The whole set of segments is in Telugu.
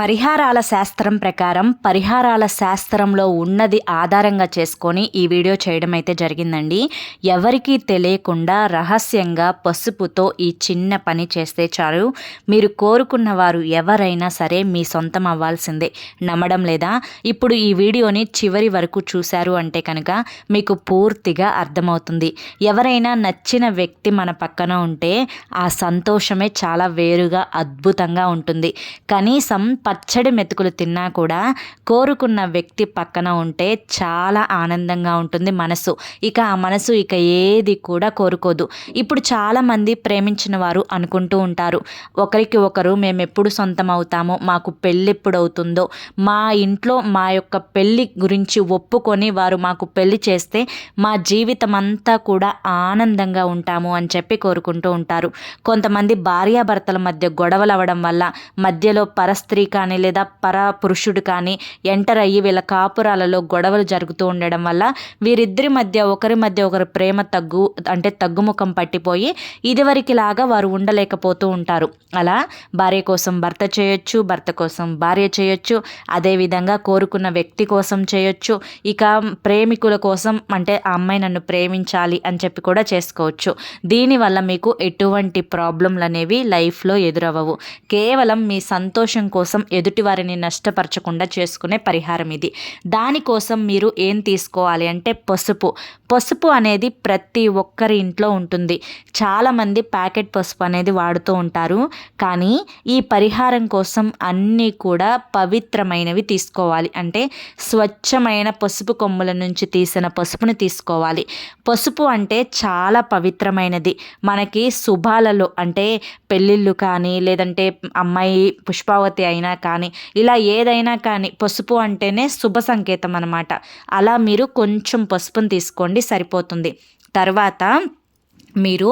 పరిహారాల శాస్త్రం ప్రకారం పరిహారాల శాస్త్రంలో ఉన్నది ఆధారంగా చేసుకొని ఈ వీడియో చేయడం అయితే జరిగిందండి. ఎవరికీ తెలియకుండా రహస్యంగా పసుపుతో ఈ చిన్న పని చేస్తే చాలు. మీరు కోరుకున్న వారు ఎవరైనా సరే మీ సొంతం అవ్వాల్సిందే. నమ్మడం లేదా? ఇప్పుడు ఈ వీడియోని చివరి వరకు చూశారు అంటే కనుక మీకు పూర్తిగా అర్థమవుతుంది. ఎవరైనా నచ్చిన వ్యక్తి మన పక్కన ఉంటే ఆ సంతోషమే చాలా వేరుగా అద్భుతంగా ఉంటుంది. కనీసం పచ్చడి మెతుకులు తిన్నా కూడా కోరుకున్న వ్యక్తి పక్కన ఉంటే చాలా ఆనందంగా ఉంటుంది మనసు. ఇక ఆ మనసు ఇక ఏది కూడా కోరుకోదు. ఇప్పుడు చాలామంది ప్రేమించిన వారు అనుకుంటూ ఉంటారు. ఒకరికి ఒకరు మేము ఎప్పుడు సొంతం అవుతామో మాకు పెళ్ళి ఎప్పుడు అవుతుందో మా ఇంట్లో మా యొక్క పెళ్ళి గురించి ఒప్పుకొని వారు మాకు పెళ్ళి చేస్తే మా జీవితం అంతా కూడా ఆనందంగా ఉంటాము అని చెప్పి కోరుకుంటూ ఉంటారు. కొంతమంది భార్యాభర్తల మధ్య గొడవలు అవ్వడం వల్ల మధ్యలో పరస్త్రీక కానీ లేదా పర పురుషుడు కానీ ఎంటర్ అయ్యి వీళ్ళ కాపురాలలో గొడవలు జరుగుతూ ఉండడం వల్ల వీరిద్దరి మధ్య ఒకరి మధ్య ఒకరి ప్రేమ తగ్గు అంటే తగ్గుముఖం పట్టిపోయి ఇదివరకిలాగా వారు ఉండలేకపోతూ ఉంటారు. అలా భార్య కోసం భర్త చేయొచ్చు భర్త కోసం భార్య చేయొచ్చు అదేవిధంగా కోరుకున్న వ్యక్తి కోసం చేయొచ్చు ఇక ప్రేమికుల కోసం అంటే ఆ అమ్మాయి నన్ను ప్రేమించాలి అని చెప్పి కూడా చేసుకోవచ్చు. దీనివల్ల మీకు ఎటువంటి ప్రాబ్లంలు అనేవి లైఫ్లో ఎదురవ్వవు. కేవలం మీ సంతోషం కోసం కోసం ఎదుటివారిని నష్టపరచకుండా చేసుకునే పరిహారం ఇది. దానికోసం మీరు ఏం తీసుకోవాలి అంటే పసుపు. పసుపు అనేది ప్రతి ఒక్కరి ఇంట్లో ఉంటుంది. చాలామంది ప్యాకెట్ పసుపు అనేది వాడుతూ ఉంటారు. కానీ ఈ పరిహారం కోసం అన్నీ కూడా పవిత్రమైనవి తీసుకోవాలి. అంటే స్వచ్ఛమైన పసుపు కొమ్ముల నుంచి తీసిన పసుపుని తీసుకోవాలి. పసుపు అంటే చాలా పవిత్రమైనది. మనకి శుభాలలో అంటే పెళ్ళిళ్ళు కానీ లేదంటే అమ్మాయి పుష్పావతి అయినా కానీ ఇలా ఏదైనా కానీ పసుపు అంటేనే శుభ సంకేతం అనమాట అలా మీరు కొంచెం పసుపుని తీసుకోండి సరిపోతుంది. తర్వాత మీరు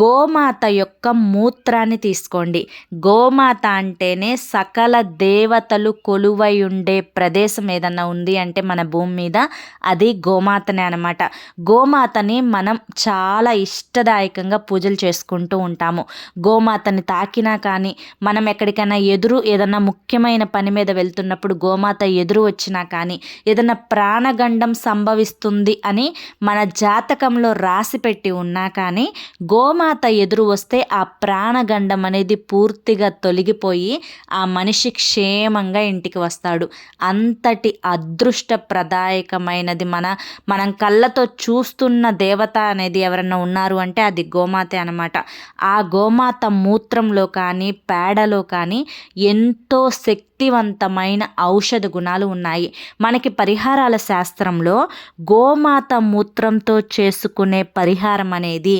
గోమాత యొక్క మూత్రాన్ని తీసుకోండి. గోమాత అంటేనే సకల దేవతలు కొలువై ఉండే ప్రదేశం ఏదన్నా ఉంది అంటే మన భూమి మీద అది గోమాతనే అనమాట గోమాతని మనం చాలా ఇష్టదాయకంగా పూజలు చేసుకుంటూ ఉంటాము. గోమాతని తాకినా కానీ మనం ఎక్కడికైనా ఎదురు ఏదన్నా ముఖ్యమైన పని మీద వెళ్తున్నప్పుడు గోమాత ఎదురు వచ్చినా కానీ ఏదన్నా ప్రాణగండం సంభవిస్తుంది అని మన జాతకంలో రాసి పెట్టి ఉన్నా కానీ కానీ గోమాత ఎదురు వస్తే ఆ ప్రాణగండం అనేది పూర్తిగా తొలగిపోయి ఆ మనిషి క్షేమంగా ఇంటికి వస్తాడు. అంతటి అదృష్టప్రదాయకమైనది మన మనం కళ్ళతో చూస్తున్న దేవత అనేది ఎవరన్నా ఉన్నారు అంటే అది గోమాత అనమాట ఆ గోమాత మూత్రంలో కానీ పేడలో కానీ ఎంతో శక్తి శక్తివంతమైన ఔషధ గుణాలు ఉన్నాయి. మనకి పరిహారాల శాస్త్రంలో గోమాత మూత్రంతో చేసుకునే పరిహారం అనేది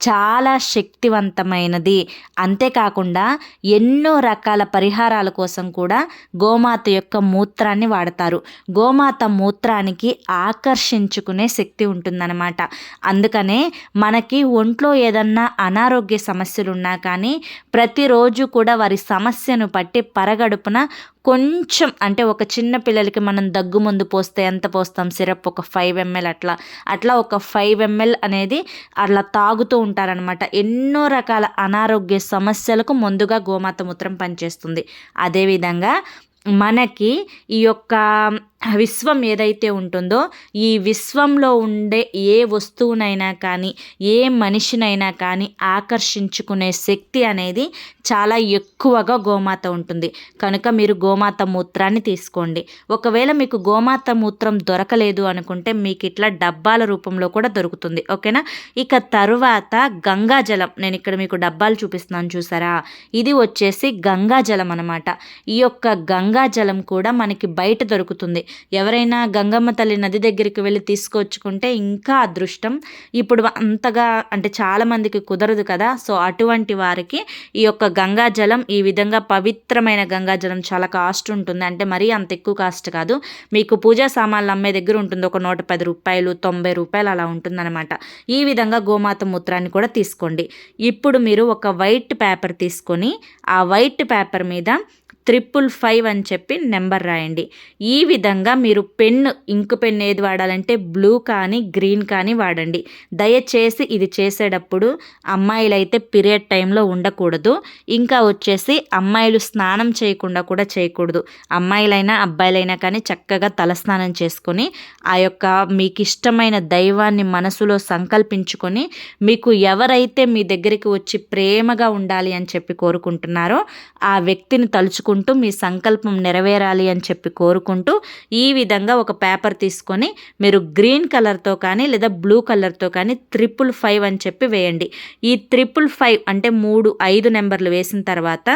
చాలా శక్తివంతమైనది. అంతేకాకుండా ఎన్నో రకాల పరిహారాల కోసం కూడా గోమాత యొక్క మూత్రాన్ని వాడతారు. గోమాత మూత్రానికి ఆకర్షించుకునే శక్తి ఉంటుందన్నమాట. అందుకనే మనకి ఒంట్లో ఏదన్నా అనారోగ్య సమస్యలు ఉన్నా కానీ ప్రతిరోజు కూడా వారి సమస్యను బట్టి పరగడుపున కొంచెం అంటే ఒక చిన్న పిల్లలకి మనం దగ్గు ముందు పోస్తే ఎంత పోస్తాం? సిరప్ ఒక ఫైవ్ ఎంఎల్ అట్లా. అట్లా ఒక ఫైవ్ ఎంఎల్ అనేది అట్లా తాగుతూ ఉంటారనమాట ఎన్నో రకాల అనారోగ్య సమస్యలకు ముందుగా గోమాత మూత్రం పనిచేస్తుంది. అదేవిధంగా మనకి ఈ యొక్క విశ్వం ఏదైతే ఉంటుందో ఈ విశ్వంలో ఉండే ఏ వస్తువునైనా కానీ ఏ మనిషినైనా కానీ ఆకర్షించుకునే శక్తి అనేది చాలా ఎక్కువగా గోమాత ఉంటుంది. కనుక మీరు గోమాత మూత్రాన్ని తీసుకోండి. ఒకవేళ మీకు గోమాత మూత్రం దొరకలేదు అనుకుంటే మీకు ఇట్లా డబ్బాల రూపంలో కూడా దొరుకుతుంది. ఓకేనా? ఇక తరువాత గంగాజలం నేను ఇక్కడ మీకు డబ్బాలు చూపిస్తున్నాను చూసారా? ఇది వచ్చేసి గంగాజలం అనమాట ఈ యొక్క గంగాజలం కూడా మనకి బయట దొరుకుతుంది. ఎవరైనా గంగమ్మ తల్లి నది దగ్గరికి వెళ్ళి తీసుకొచ్చుకుంటే ఇంకా అదృష్టం. ఇప్పుడు అంతగా అంటే చాలామందికి కుదరదు కదా. సో అటువంటి వారికి ఈ యొక్క గంగాజలం ఈ విధంగా పవిత్రమైన గంగాజలం చాలా కాస్ట్ ఉంటుంది. అంటే మరీ అంత ఎక్కువ కాస్ట్ కాదు. మీకు పూజా సామాన్లు అమ్మే దగ్గర ఉంటుంది. ఒక నూట పది రూపాయలు తొంభై రూపాయలు అలా ఉంటుందన్నమాట. ఈ విధంగా గోమాత మూత్రాన్ని కూడా తీసుకోండి. ఇప్పుడు మీరు ఒక వైట్ పేపర్ తీసుకొని ఆ వైట్ పేపర్ మీద త్రిపుల్ ఫైవ్ అని చెప్పి నెంబర్ రాయండి. ఈ విధంగా మీరు పెన్ ఇంకు పెన్ ఏది వాడాలంటే బ్లూ కానీ గ్రీన్ కానీ వాడండి. దయచేసి ఇది చేసేటప్పుడు అమ్మాయిలు అయితే పీరియడ్ టైంలో ఉండకూడదు. ఇంకా వచ్చేసి అమ్మాయిలు స్నానం చేయకుండా కూడా చేయకూడదు. అమ్మాయిలైనా అబ్బాయిలైనా కానీ చక్కగా తలస్నానం చేసుకొని ఆ యొక్క మీకు ఇష్టమైన దైవాన్ని మనసులో సంకల్పించుకొని మీకు ఎవరైతే మీ దగ్గరికి వచ్చి ప్రేమగా ఉండాలి అని చెప్పి కోరుకుంటున్నారో ఆ వ్యక్తిని తలుచుకుంటూ మీ సంకల్పం నెరవేరాలి అని చెప్పి కోరుకుంటూ ఈ విధంగా ఒక పేపర్ తీసుకొని మీరు గ్రీన్ కలర్తో కానీ లేదా బ్లూ కలర్తో కానీ త్రిపుల్ ఫైవ్ అని చెప్పి వేయండి. ఈ త్రిపుల్ ఫైవ్ అంటే మూడు ఐదు నెంబర్లు వేసిన తర్వాత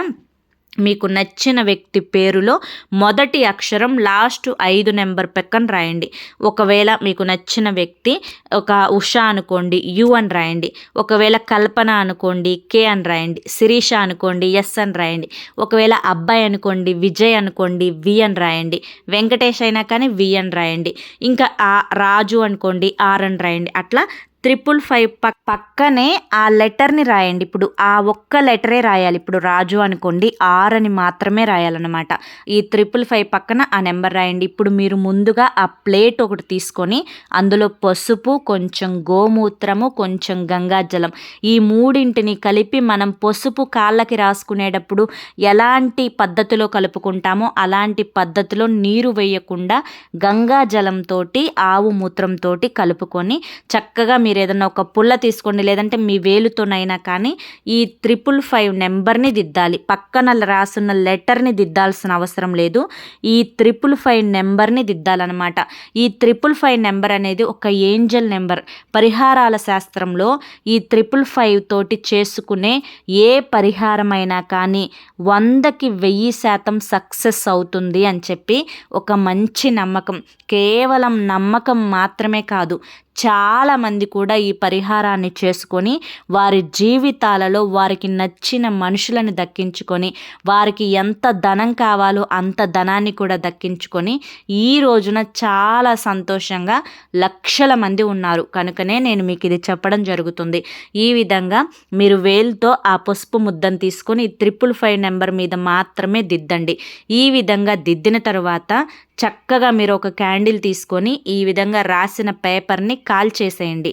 మీకు నచ్చిన వ్యక్తి పేరులో మొదటి అక్షరం లాస్ట్ ఐదు నెంబర్ పక్కన రాయండి. ఒకవేళ మీకు నచ్చిన వ్యక్తి ఒక ఉషా అనుకోండి యు అని రాయండి. ఒకవేళ కల్పన అనుకోండి కే అని రాయండి. శిరీష అనుకోండి ఎస్ అని రాయండి. ఒకవేళ అబ్బాయి అనుకోండి విజయ్ అనుకోండి వి అని రాయండి. వెంకటేష్ అయినా కానీ వి అని రాయండి. ఇంకా ఆ రాజు అనుకోండి ఆర్ అని రాయండి. అట్లా త్రిపుల్ ఫైవ్ పక్ పక్కనే ఆ లెటర్ని రాయండి. ఇప్పుడు ఆ ఒక్క లెటరే రాయాలి. ఇప్పుడు రాజు అనుకోండి ఆర్ అని మాత్రమే రాయాలన్నమాట. ఈ త్రిపుల్ ఫైవ్ పక్కన ఆ నెంబర్ రాయండి. ఇప్పుడు మీరు ముందుగా ఆ ప్లేట్ ఒకటి తీసుకొని అందులో పసుపు కొంచెం గోమూత్రము కొంచెం గంగాజలం ఈ మూడింటిని కలిపి మనం పసుపు కాళ్ళకి రాసుకునేటప్పుడు ఎలాంటి పద్ధతిలో కలుపుకుంటామో అలాంటి పద్ధతిలో నీరు వేయకుండా గంగాజలంతో ఆవు మూత్రంతో కలుపుకొని చక్కగా మీరు మీరు ఏదన్నా ఒక పుల్ల తీసుకోండి లేదంటే మీ వేలుతోనైనా కానీ ఈ త్రిపుల్ ఫైవ్ నెంబర్ని దిద్దాలి. పక్కన రాసున్న లెటర్ని దిద్దాల్సిన అవసరం లేదు. ఈ త్రిపుల్ ఫైవ్ నెంబర్ని దిద్దాలన్నమాట. ఈ త్రిపుల్ ఫైవ్ నెంబర్ అనేది ఒక ఏంజల్ నెంబర్. పరిహారాల శాస్త్రంలో ఈ త్రిపుల్ ఫైవ్ తోటి చేసుకునే ఏ పరిహారమైనా కానీ వందకి వెయ్యి శాతం సక్సెస్ అవుతుంది అని చెప్పి ఒక మంచి నమ్మకం. కేవలం నమ్మకం మాత్రమే కాదు చాలామంది కూడా కూడా ఈ పరిహారాన్ని చేసుకొని వారి జీవితాలలో వారికి నచ్చిన మనుషులను దక్కించుకొని వారికి ఎంత ధనం కావాలో అంత ధనాన్ని కూడా దక్కించుకొని ఈ రోజున చాలా సంతోషంగా లక్షల మంది ఉన్నారు. కనుకనే నేను మీకు ఇది చెప్పడం జరుగుతుంది. ఈ విధంగా మీరు వేలుతో ఆ పసుపు ముద్దను తీసుకొని త్రిపుల్ ఫైవ్ నెంబర్ మీద మాత్రమే దిద్దండి. ఈ విధంగా దిద్దిన తర్వాత చక్కగా మీరు ఒక క్యాండిల్ తీసుకొని ఈ విధంగా రాసిన పేపర్ని కాల్ చేసేయండి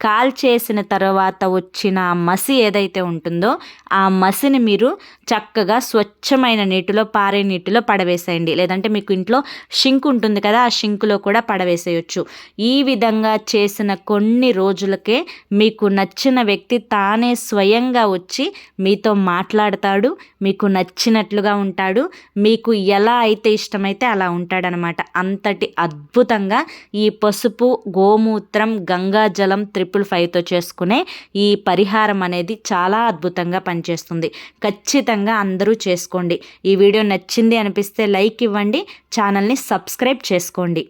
కాల్ చేసిన తర్వాత వచ్చిన ఆ మసి ఏదైతే ఉంటుందో ఆ మసిని మీరు చక్కగా స్వచ్ఛమైన నీటిలో పారే నీటిలో పడవేసేయండి. లేదంటే మీకు ఇంట్లో షింక్ ఉంటుంది కదా ఆ షింకులో కూడా పడవేసేయచ్చు. ఈ విధంగా చేసిన కొన్ని రోజులకే మీకు నచ్చిన వ్యక్తి తానే స్వయంగా వచ్చి మీతో మాట్లాడతాడు మీకు నచ్చినట్లుగా ఉంటాడు మీకు ఎలా అయితే ఇష్టమైతే అలా ఉంటాడనమాట. అంతటి అద్భుతంగా ఈ పసుపు గోమూత్రం గంగాజలం త్రిపుల్ ఫైవ్తో చేసుకునే ఈ పరిహారం అనేది చాలా అద్భుతంగా పనిచేస్తుంది. ఖచ్చితంగా అందరూ చేసుకోండి. ఈ వీడియో నచ్చింది అనిపిస్తే లైక్ ఇవ్వండి. ఛానల్ని సబ్స్క్రైబ్ చేసుకోండి.